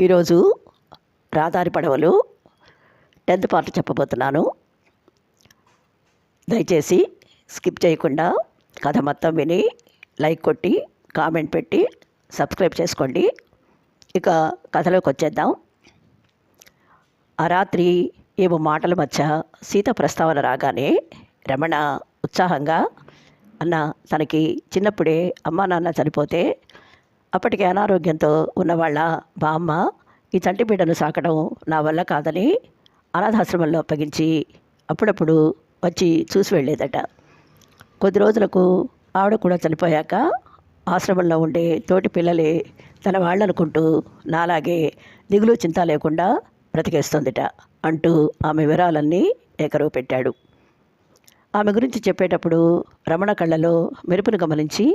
ఈరోజు రాదారి పడవలు tenth part చెప్పబోతున్నాను. దయచేసి స్కిప్ చేయకుండా కథ మొత్తం విని లైక్ కొట్టి కామెంట్ పెట్టి సబ్స్క్రైబ్ చేసుకోండి. ఇక కథలోకి వచ్చేద్దాం. ఆ రాత్రి ఏమో మాటల మధ్య సీత ప్రస్తావన రాగానే రమణ ఉత్సాహంగా అన్న తనకి చిన్నప్పుడే అమ్మా నాన్న చనిపోతే అప్పటికి అనారోగ్యంతో ఉన్నవాళ్ళ బామ్మ ఈ చంటి బిడ్డను సాకడం నా వల్ల కాదని అనాథాశ్రమంలో అప్పగించి అప్పుడప్పుడు వచ్చి చూసి వెళ్ళేదట. కొద్ది రోజులకు ఆవిడ కూడా చనిపోయాక ఆశ్రమంలో ఉండే తోటి పిల్లలే తన వాళ్ళనుకుంటూ నాలాగే దిగులు చింత లేకుండా బ్రతికేస్తుందిట అంటూ ఆమె వివరాలన్నీ ఏకరువు పెట్టాడు. ఆమె గురించి చెప్పేటప్పుడు రమణ కళ్ళలో మెరుపును గమనించి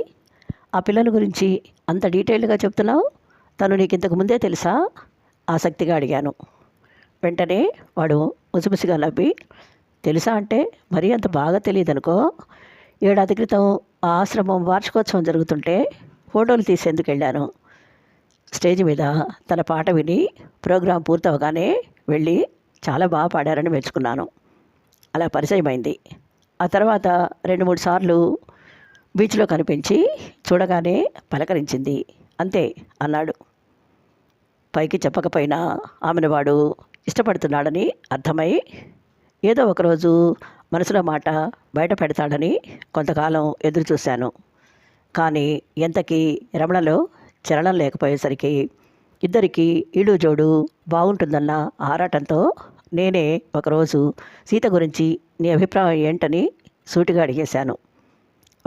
ఆ పిల్లల గురించి అంత డీటెయిల్డ్గా చెప్తున్నావు? తను నీకు ఇంతకు ముందే తెలుసా? ఆసక్తిగా అడిగాను. వెంటనే వాడు ముసిముసిగా నవ్వి తెలుసా అంటే మరీ అంత బాగా తెలియదనుకో? ఏడాది క్రితం ఆ ఆశ్రమం వార్షికోత్సవం జరుగుతుంటే ఫోటోలు తీసేందుకు వెళ్ళాను. స్టేజ్ మీద తన పాట విని ప్రోగ్రాం పూర్తవగానే వెళ్ళి చాలా బాగా పాడారని మెచ్చుకున్నాను. అలా పరిచయమైంది. ఆ తర్వాత రెండు మూడు సార్లు బీచ్లో కనిపించి చూడగానే పలకరించింది. అంతే అన్నాడు. పైకి చెప్పకపోయినా ఆమెను వాడు ఇష్టపడుతున్నాడని అర్థమై ఏదో ఒకరోజు మనసులో మాట బయట పెడతాడని కొంతకాలం ఎదురు చూశాను. కానీ ఎంతకీ రమణలో చలనం లేకపోయేసరికి ఇద్దరికీ ఈడు జోడు బాగుంటుందన్న ఆరాటంతో నేనే ఒకరోజు సీత గురించి నీ అభిప్రాయం ఏంటని సూటిగా అడిగేశాను.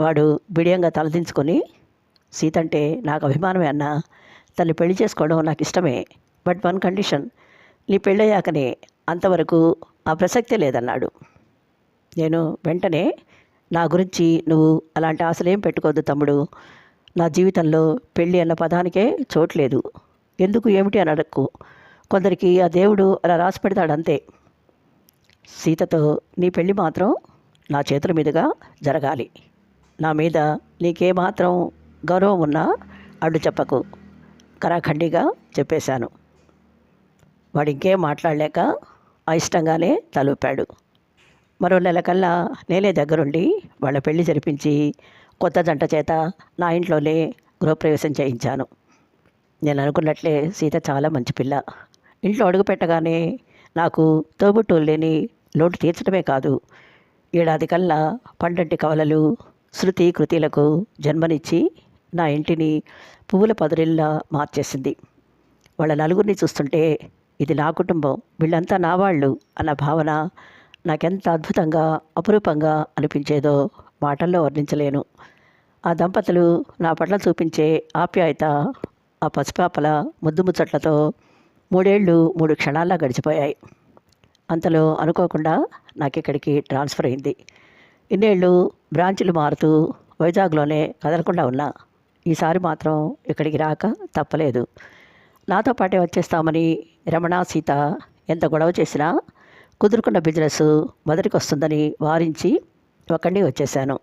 వాడు బిడియంగా తలదించుకొని సీత అంటే నాకు అభిమానమే అన్నా తను పెళ్ళి చేసుకోవడం నాకు ఇష్టమే. బట్ వన్ కండిషన్ నీ పెళ్ళయ్యాకనే అంతవరకు ఆ ప్రసక్తే లేదన్నాడు. నేను వెంటనే నా గురించి నువ్వు అలాంటి ఆశలేం పెట్టుకోవద్దు తమ్ముడు. నా జీవితంలో పెళ్ళి అన్న పదానికే చోట్లేదు ఎందుకు ఏమిటి అని అడక్కు. కొందరికి ఆ దేవుడు అలా రాసి పెడతాడంతే సీతతో నీ పెళ్ళి మాత్రం నా చేతుల మీదుగా జరగాలి. నా మీద నీకేమాత్రం గౌరవం ఉన్నా అడ్డు చెప్పకు. కరాఖండిగా చెప్పేశాను. వాడు ఇంకేం మాట్లాడలేక అయిష్టంగానే తలూపాడు. మరో నెల కల్లా నేనే దగ్గరుండి వాళ్ళ పెళ్ళి జరిపించి కొత్త జంట చేత నా ఇంట్లోనే గృహప్రవేశం చేయించాను. నేను అనుకున్నట్లే సీత చాలా మంచి పిల్ల. ఇంట్లో అడుగు పెట్టగానే నాకు తోబుట్టులు లేని లోటు తీర్చడమే కాదు. ఏడాది కల్లా పండంటి కవలలు శృతి కృతిలకు జన్మనిచ్చి నా ఇంటిని పువ్వుల పదురిల్లా మార్చేసింది. వాళ్ళ నలుగురిని చూస్తుంటే ఇది నా కుటుంబం వీళ్ళంతా నా వాళ్ళు అన్న భావన నాకెంత అద్భుతంగా అపురూపంగా అనిపించేదో మాటల్లో వర్ణించలేను. ఆ దంపతులు నా పట్ల చూపించే ఆప్యాయత ఆ పసిపాపల ముద్దు ముచ్చట్లతో మూడేళ్ళు మూడు క్షణాల్లో గడిచిపోయాయి. అంతలో అనుకోకుండా నాకు ఇక్కడికి ట్రాన్స్ఫర్ అయింది. ఇన్నేళ్ళు బ్రాంచులు మారుతూ వైజాగ్లోనే కదలకుండా ఉన్నా ఈసారి మాత్రం ఇక్కడికి రాక తప్పలేదు. నాతో పాటే వచ్చేస్తామని రమణ సీత ఎంత గొడవ చేసినా కుదురుకున్న బిజినెస్ మొదటికి వస్తుందని వారించి ఒక్కడిని వచ్చేసాను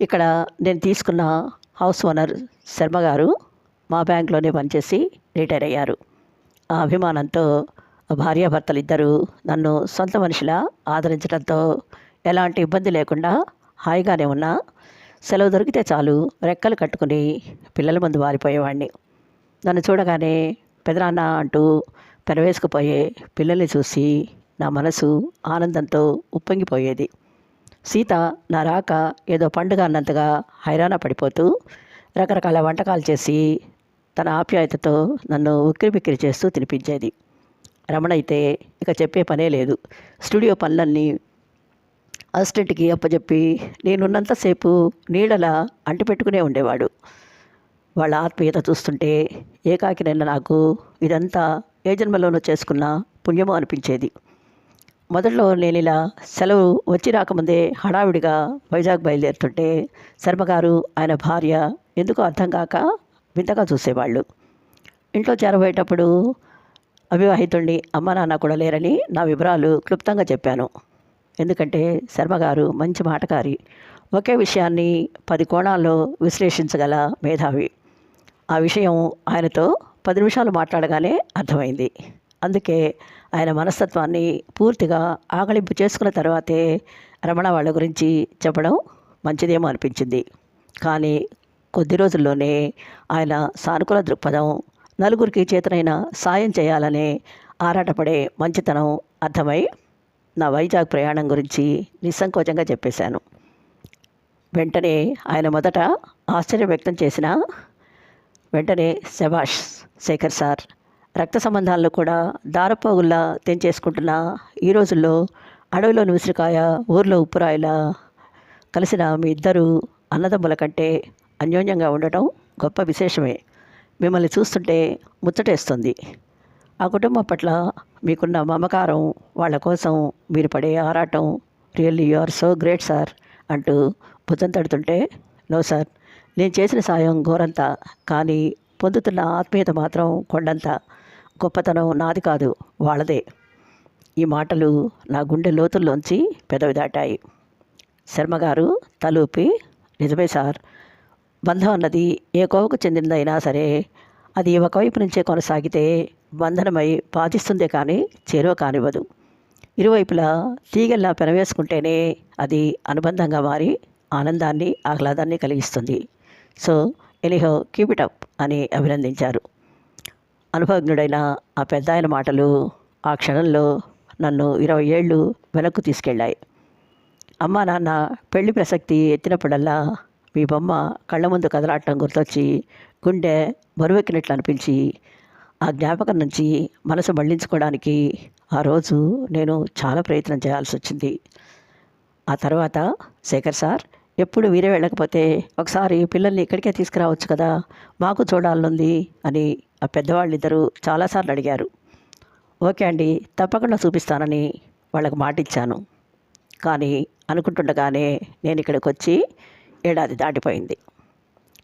ఇక్కడ నేను తీసుకున్న హౌస్ ఓనర్ శర్మ గారు మా బ్యాంక్లోనే పనిచేసి రిటైర్ అయ్యారు. ఆ అభిమానంతో భార్యాభర్తలు ఇద్దరు నన్ను సొంత మనిషిలా ఆదరించడంతో ఎలాంటి ఇబ్బంది లేకుండా హాయిగానే ఉన్నా సెలవు దొరికితే చాలు రెక్కలు కట్టుకుని పిల్లల ముందు వారిపోయేవాడిని నన్ను చూడగానే పెదనాన్న అంటూ పెనవేసుకుపోయే పిల్లల్ని చూసి నా మనసు ఆనందంతో ఉప్పొంగిపోయేది. సీత నా రాక ఏదో పండుగ అన్నంతగా హైరాణ పడిపోతూ రకరకాల వంటకాలు చేసి తన ఆప్యాయతతో నన్ను ఉక్కిరిబిక్కిరి చేస్తూ తినిపించేది. రమణ అయితే ఇక చెప్పే పనే లేదు. స్టూడియో పనులన్నీ అసిస్టెంట్కి అప్పచెప్పి నేనున్నంతసేపు నీడలా అంటిపెట్టుకునే ఉండేవాడు. వాళ్ళ ఆత్మీయత చూస్తుంటే ఏకాకి నిన్న నాకు ఇదంతా ఏ జన్మలోనూ చేసుకున్న పుణ్యమో అనిపించేది. మొదట్లో నేను ఇలా సెలవు వచ్చి రాకముందే హడావిడిగా వైజాగ్ బయలుదేరుతుంటే శర్మగారు ఆయన భార్య ఎందుకో అర్థం కాక వింతగా చూసేవాళ్ళు. ఇంట్లో చేరబోయేటప్పుడు అవివాహితుడిని అమ్మ నాన్న కూడా లేరని నా వివరాలు క్లుప్తంగా చెప్పాను. ఎందుకంటే శర్మగారు మంచి మాటకారి. ఒకే విషయాన్ని పది కోణాల్లో విశ్లేషించగల మేధావి. ఆ విషయం ఆయనతో పది నిమిషాలు మాట్లాడగానే అర్థమైంది. అందుకే ఆయన మనస్తత్వాన్ని పూర్తిగా ఆకలింపు చేసుకున్న తర్వాతే రమణ వాళ్ళ గురించి చెప్పడం మంచిదేమో అనిపించింది. కానీ కొద్ది రోజుల్లోనే ఆయన సానుకూల దృక్పథం నలుగురికి చేతనైన సాయం చేయాలనే ఆరాటపడే మంచితనం అర్థమై నా వైజాగ్ ప్రయాణం గురించి నిస్సంకోచంగా చెప్పేశాను. వెంటనే ఆయన మొదట ఆశ్చర్యం వ్యక్తం చేసిన వెంటనే శభాష్ శేఖర్ సార్ రక్త సంబంధాలను కూడా దారపోగుల్లా తెంచేసుకుంటున్న ఈ రోజుల్లో అడవిలోని ఉసిరికాయ ఊర్లో ఉప్పురాయిలా కలిసిన మీ ఇద్దరు అన్నదమ్ముల కంటే అన్యోన్యంగా ఉండటం గొప్ప విశేషమే. మిమ్మల్ని చూస్తుంటే ముచ్చటేస్తుంది. ఆ కుటుంబం పట్ల మీకున్న మమకారం వాళ్ళ కోసం మీరు పడే ఆరాటం really you are so great sir అంటూ భుజం తడుతుంటే నో సార్ నేను చేసిన సాయం ఘోరంత కానీ పొందుతున్న ఆత్మీయత మాత్రం కొండంత. గొప్పతనం నాది కాదు వాళ్ళదే. ఈ మాటలు నా గుండె లోతుల్లోంచి పెదవి దాటాయి. శర్మగారు తలూపి నిజమే సార్ బంధం అన్నది ఏ కోవకు చెందినదైనా సరే అది ఒకవైపు నుంచే కొనసాగితే బంధనమై బాధిస్తుందే కానీ చేరువ కానివ్వదు. ఇరువైపులా తీగల్లా పెనవేసుకుంటేనే అది అనుబంధంగా మారి ఆనందాన్ని ఆహ్లాదాన్ని కలిగిస్తుంది. So anyhow keep it up అని అభినందించారు. అనుభవజ్ఞుడైన ఆ పెద్ద ఆయన మాటలు ఆ క్షణంలో నన్ను ఇరవై ఏళ్ళు వెనక్కు తీసుకెళ్ళాయి. అమ్మా నాన్న పెళ్ళి ప్రసక్తి ఎత్తినప్పుడల్లా మీ బొమ్మ కళ్ళ ముందు కదలాడటం గుర్తొచ్చి గుండె బరువెక్కినట్లు అనిపించి ఆ జ్ఞాపకం నుంచి మనసు మళ్ళించుకోవడానికి ఆ రోజు నేను చాలా ప్రయత్నం చేయాల్సి వచ్చింది. ఆ తర్వాత శేఖర్ సార్ ఎప్పుడు వీరే వెళ్ళకపోతే ఒకసారి పిల్లల్ని ఇక్కడికే తీసుకురావచ్చు కదా మాకు చూడాలనుంది అని ఆ పెద్దవాళ్ళిద్దరూ చాలాసార్లు అడిగారు. ఓకే అండి తప్పకుండా చూపిస్తానని వాళ్ళకి మాటిచ్చాను. కానీ అనుకుంటుండగానే నేను ఇక్కడికి వచ్చి ఏడాది దాటిపోయింది.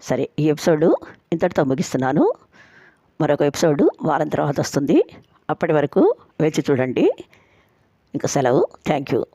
సరే ఈ ఎపిసోడు ఇంతటితో ముగిస్తున్నాను. మరొక ఎపిసోడు వారం తర్వాత వస్తుంది. అప్పటి వరకు వేచి చూడండి. ఇంకా సెలవు. Thank you.